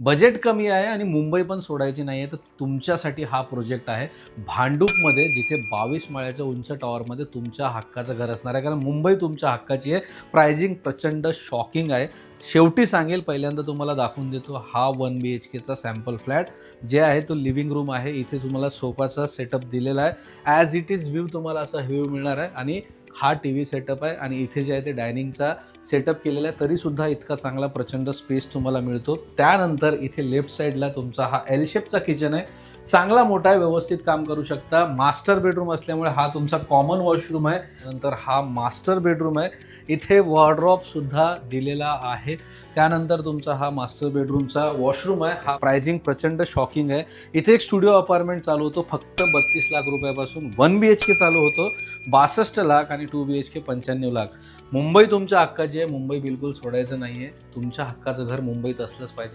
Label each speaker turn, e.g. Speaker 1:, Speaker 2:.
Speaker 1: Budget कमी आहे आणि मुंबई पण सोडायची नाही आहे तर तुमच्यासाठी हा प्रोजेक्ट आहे. भांडूपमध्ये जिथे बावीस माळ्याच्या उंच टॉवरमध्ये तुमच्या हक्काचं घर असणार आहे कारण मुंबई तुमच्या हक्काची आहे. प्रायझिंग प्रचंड शॉकिंग आहे. शेवटी सांगेल पहिल्यांदा तुम्हाला दाखवून देतो हा वन बी एच केचा सॅम्पल फ्लॅट जे आहे तो लिव्हिंग रूम आहे. इथे तुम्हाला सोफाचा सेटअप दिलेला आहे. ॲज इट इज व्ह्यू तुम्हाला असा व्ह्यू मिळणार आहे. आणि हा टी व्ही सेटअप आहे आणि इथे जे आहे ते डायनिंगचा सेटअप केलेला आहे तरीसुद्धा इतका चांगला प्रचंड स्पेस तुम्हाला मिळतो. त्यानंतर इथे लेफ्ट साईडला तुमचा हा एल शेपचा किचन आहे. चांगला मोठा आहे व्यवस्थित काम करू शकता. मास्टर बेडरूम असल्यामुळे हा तुमचा कॉमन वॉशरूम आहे. नंतर हा मास्टर बेडरूम आहे. इथे वॉर्ड्रॉप सुद्धा दिलेला आहे. त्यानंतर तुमचा हा मास्टर बेडरूमचा वॉशरूम आहे. हा प्रायझिंग प्रचंड शॉकिंग आहे. इथे एक स्टुडिओ अपार्टमेंट चालू होतो. फक्त बत्तीस लाख रुपयापासून वन बी एच के चालू होतो. बासष्ट लाख आणि टू बी एच के पंच्याण्णव लाख. मुंबई तुमच्या हक्काची आहे. मुंबई बिलकुल सोडायचं नाही आहे तुमच्या हक्काचं घर मुंबईत असलंच पाहिजे.